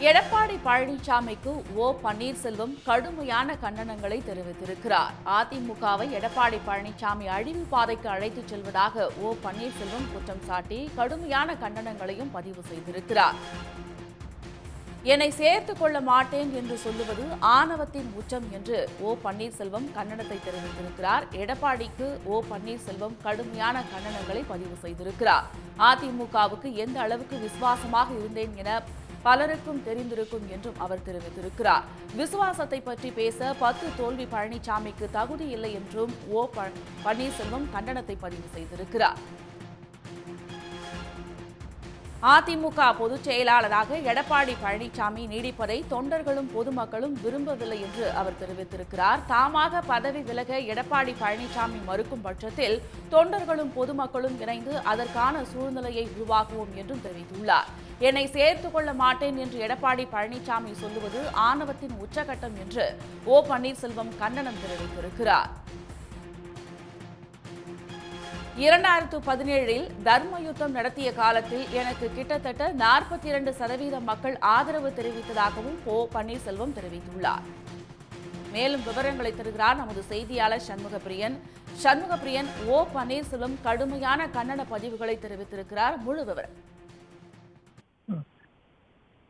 எடப்பாடி பழனிசாமிக்கு ஓ பன்னீர்செல்வம் கடுமையான கண்டனங்களை தெரிவித்திருக்கிறார். அதிமுகவை எடப்பாடி பழனிசாமி அழிவு பாதைக்கு அழைத்துச் செல்வதாக ஓ பன்னீர்செல்வம் குற்றம் சாட்டி கடுமையான கண்டனங்களையும் பதிவு செய்திருக்கிறார். என்னை சேர்த்துக் கொள்ள மாட்டேன் என்று சொல்லுவது ஆணவத்தின் உச்சம் என்று ஓ பன்னீர்செல்வம் கண்டனத்தை தெரிவித்திருக்கிறார். எடப்பாடிக்கு ஓ பன்னீர்செல்வம் கடுமையான கண்டனங்களை பதிவு செய்திருக்கிறார். அதிமுகவுக்கு எந்த அளவுக்கு விசுவாசமாக இருந்தேன் என பலருக்கும் தெரிந்திருக்கும் என்றும் அவர் தெரிவித்திருக்கிறார். விசுவாசத்தை பற்றி பேச பத்து தோல்வி பழனிசாமிக்கு தகுதி இல்லை என்றும் ஓ ப- பன்னீர்செல்வம் கண்டனத்தை பதிவு செய்திருக்கிறார். அதிமுக பொதுச் செயலாளராக எடப்பாடி பழனிசாமி நீடிப்பதை தொண்டர்களும் பொதுமக்களும் விரும்பவில்லை என்று அவர் தெரிவித்திருக்கிறார். தாமாக பதவி விலக எடப்பாடி பழனிசாமி மறுக்கும் பட்சத்தில் தொண்டர்களும் பொதுமக்களும் இணைந்து அதற்கான சூழ்நிலையை உருவாக்குவோம் என்றும் தெரிவித்துள்ளார். என்னை சேர்த்து கொள்ள மாட்டேன் என்று எடப்பாடி பழனிசாமி சொல்லுவது ஆணவத்தின் உச்சகட்டம் என்று ஓ பன்னீர்செல்வம் கண்டனம் தெரிவித்திருக்கிறார். இரண்டாயிரத்து பதினேழில் தர்ம யுத்தம் நடத்திய காலத்தில் எனக்கு கிட்டத்தட்ட நாற்பத்தி இரண்டு சதவீத மக்கள் ஆதரவு தெரிவித்ததாகவும் ஓ பன்னீர்செல்வம் தெரிவித்துள்ளார். மேலும் விவரங்களை தருகிறார் நமது செய்தியாளர் சண்முகப்பிரியன். சண்முகப்பிரியன் ஓ பன்னீர்செல்வம் கடுமையான கண்டன பதிவுகளை தெரிவித்திருக்கிறார். முழு விவரம்.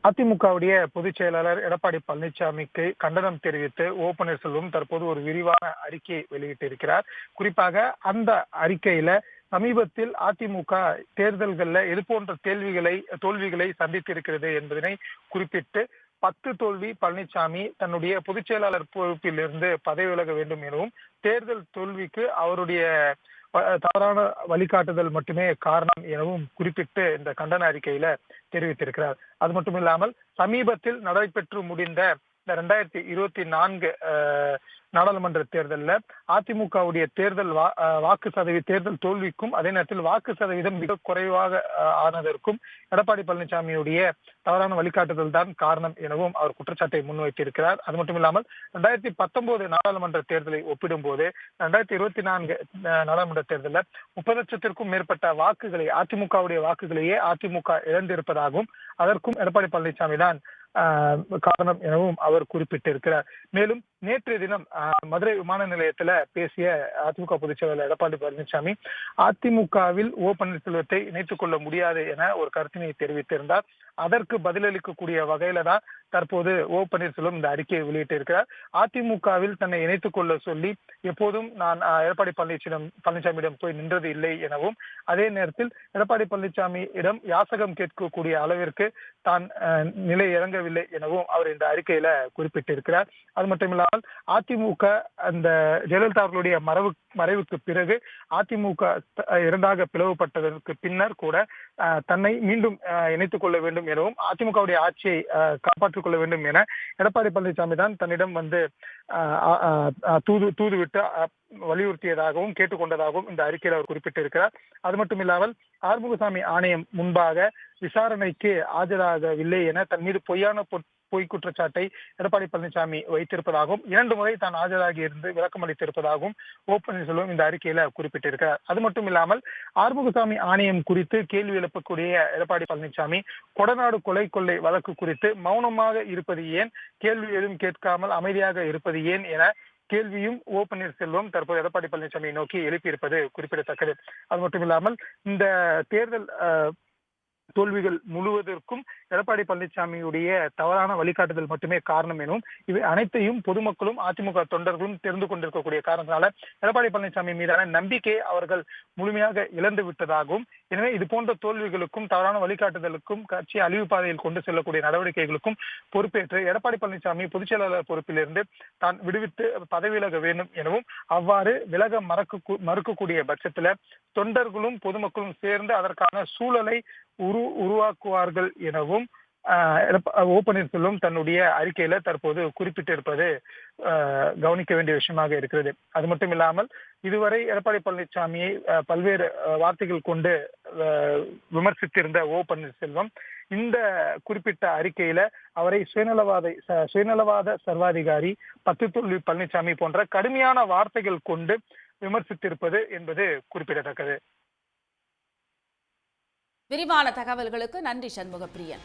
அதிமுகவுடைய பொதுச் செயலாளர் எடப்பாடி பழனிசாமிக்கு கண்டனம் தெரிவித்து ஓ பன்னீர்செல்வம் தற்போது ஒரு விரிவான அறிக்கையை வெளியிட்டிருக்கிறார். குறிப்பாக அந்த அறிக்கையில சமீபத்தில் அதிமுக தேர்தல்கள்ல இது போன்ற கேள்விகளை தோல்விகளை சந்தித்திருக்கிறது என்பதனை குறிப்பிட்டு பத்து தோல்வி பழனிசாமி தன்னுடைய பொதுச் செயலாளர் பொறுப்பிலிருந்து பதவி விலக வேண்டும் எனவும் தேர்தல் தோல்விக்கு அவருடைய தவறான வழிகாட்டுதல் மட்டுமே காரணம் எனவும் குறிப்பிட்டு இந்த கண்டன அறிக்கையில தெரிவித்திருக்கிறார். அது மட்டும் இல்லாமல் சமீபத்தில் நடைபெற்று முடிந்த இந்த ரெண்டாயிரத்தி இருபத்தி நான்கு அஹ், நாடாளுமன்ற தேர்தலில் அதிமுகவுடைய தேர்தல் வாக்கு சதவீத தேர்தல் தோல்விக்கும் அதே நேரத்தில் வாக்கு சதவீதம் மிக குறைவாக ஆனதற்கும் எடப்பாடி பழனிசாமியுடைய தவறான வழிகாட்டுதல் தான் காரணம் எனவும் அவர் குற்றச்சாட்டை முன்வைத்திருக்கிறார். அது மட்டும் இல்லாமல் ரெண்டாயிரத்தி பத்தொன்பது நாடாளுமன்ற தேர்தலை ஒப்பிடும்போது ரெண்டாயிரத்தி இருபத்தி நான்கு நாடாளுமன்ற தேர்தலில் முப்பது லட்சத்திற்கும் மேற்பட்ட வாக்குகளை அதிமுகவுடைய வாக்குகளையே அதிமுக இழந்திருப்பதாகவும் அதற்கும் எடப்பாடி பழனிசாமி தான் காரணம் எனவும் அவர் குறிப்பிட்டிருக்கிறார். மேலும் நேற்றைய தினம் மதுரை விமான நிலையத்துல பேசிய அதிமுக பொதுச் செயலாளர் எடப்பாடி பழனிசாமி அதிமுகவில் ஓ பன்னீர்செல்வத்தை இணைத்துக் கொள்ள முடியாது என ஒரு கருத்தினை தெரிவித்திருந்தார். அதற்கு பதிலளிக்கக்கூடிய வகையில தான் தற்போது ஓ பன்னீர்செல்வம் இந்த அறிக்கையை வெளியிட்டிருக்கிறார். அதிமுகவில் தன்னை இணைத்துக் கொள்ள சொல்லி எப்போதும் நான் எடப்பாடி பழனிசாமியிடம் பழனிசாமியிடம் போய் நின்றது இல்லை எனவும் அதே நேரத்தில் எடப்பாடி பழனிசாமியிடம் யாசகம் கேட்கக்கூடிய அளவிற்கு தான் நிலை இறங்க இறங்கவில்லை எனவும் அவர் இந்த அறிக்கையில குறிப்பிட்டிருக்கிறார். அது மட்டும் இல்லாமல் அதிமுக அந்த ஜெயலலிதா அவர்களுடைய மறைவு மறைவுக்கு பிறகு அதிமுக இரண்டாக பிளவுபட்டதற்கு பின்னர் கூட தன்னை மீண்டும் இணைத்துக் கொள்ள வேண்டும் எனவும் அதிமுகவுடைய ஆட்சியை காப்பாற்றிக் கொள்ள வேண்டும் என எடப்பாடி பழனிசாமி தான் தன்னிடம் வந்து ஆஹ், ஆஹ், தூது தூதுவிட்டு வலியுறுத்தியதாகவும் கேட்டுக்கொண்டதாகவும் இந்த அறிக்கையில் அவர் குறிப்பிட்டிருக்கிறார். அது மட்டும் இல்லாமல் ஆறுமுகசாமி ஆணையம் முன்பாக விசாரணைக்கு ஆஜராகவில்லை என தன் மீது பொய்யான பொய் குற்றச்சாட்டை எடப்பாடி பழனிசாமி வைத்திருப்பதாகவும் இரண்டு முறை தான் ஆஜராகி இருந்து விளக்கம் அளித்திருப்பதாகவும் ஓ பன்னீர்செல்வம் இந்த அறிக்கையில குறிப்பிட்டிருக்கிறார். அது மட்டும் இல்லாமல் ஆறுமுகசாமி ஆணையம் குறித்து கேள்வி எழுப்பக்கூடிய எடப்பாடி பழனிசாமி கொடநாடு கொலை கொள்ளை வழக்கு குறித்து மௌனமாக இருப்பது ஏன்? கேள்வி எதுவும் கேட்காமல் அமைதியாக இருப்பது ஏன் என கேள்வியும் ஓ பன்னீர்செல்வம் தற்போது எடப்பாடி பழனிசாமியை நோக்கி எழுப்பியிருப்பது குறிப்பிடத்தக்கது. அது மட்டும் இல்லாமல் இந்த தேர்தல் தோல்விகள் முழுவதற்கும் எடப்பாடி பழனிசாமியுடைய தவறான வழிகாட்டுதல் மட்டுமே காரணம் எனவும் இவை அனைத்தையும் பொதுமக்களும் அதிமுக தொண்டர்களும் தெரிந்து கொண்டிருக்கக்கூடிய காரணத்தினால எடப்பாடி பழனிசாமி மீதான நம்பிக்கையை அவர்கள் முழுமையாக இழந்து விட்டதாகவும் எனவே இது போன்ற தோல்விகளுக்கும் தவறான வழிகாட்டுதலுக்கும் கட்சி அழிவு பாதையில் கொண்டு செல்லக்கூடிய நடவடிக்கைகளுக்கும் பொறுப்பேற்று எடப்பாடி பழனிசாமி பொதுச் செயலாளர் பொறுப்பிலிருந்து தான் விடுவித்து பதவி விலக வேண்டும் எனவும் அவ்வாறு விலக மறக்க மறுக்கக்கூடிய பட்சத்துல தொண்டர்களும் பொதுமக்களும் சேர்ந்து அதற்கான சூழலை உரு உருவாக்குவார்கள் எனவும் ஓ பன்னீர்செல்வம் தன்னுடைய அறிக்கையில தற்போது குறிப்பிட்டிருப்பது கவனிக்க வேண்டிய விஷயமாக இருக்கிறது. அது மட்டும் இல்லாமல் இதுவரை எடப்பாடி பழனிசாமியை பல்வேறு வார்த்தைகள் கொண்டு விமர்சித்திருந்த ஓ பன்னீர்செல்வம் இந்த குறிப்பிட்ட அறிக்கையில அவரை சுயநலவாத சுயநலவாத சர்வாதிகாரி பத்து பழனிசாமி போன்ற கடுமையான வார்த்தைகள் கொண்டு விமர்சித்திருப்பது என்பது குறிப்பிடத்தக்கது. விரிவான தகவல்களுக்கு நன்றி சண்முகப்பிரியன்.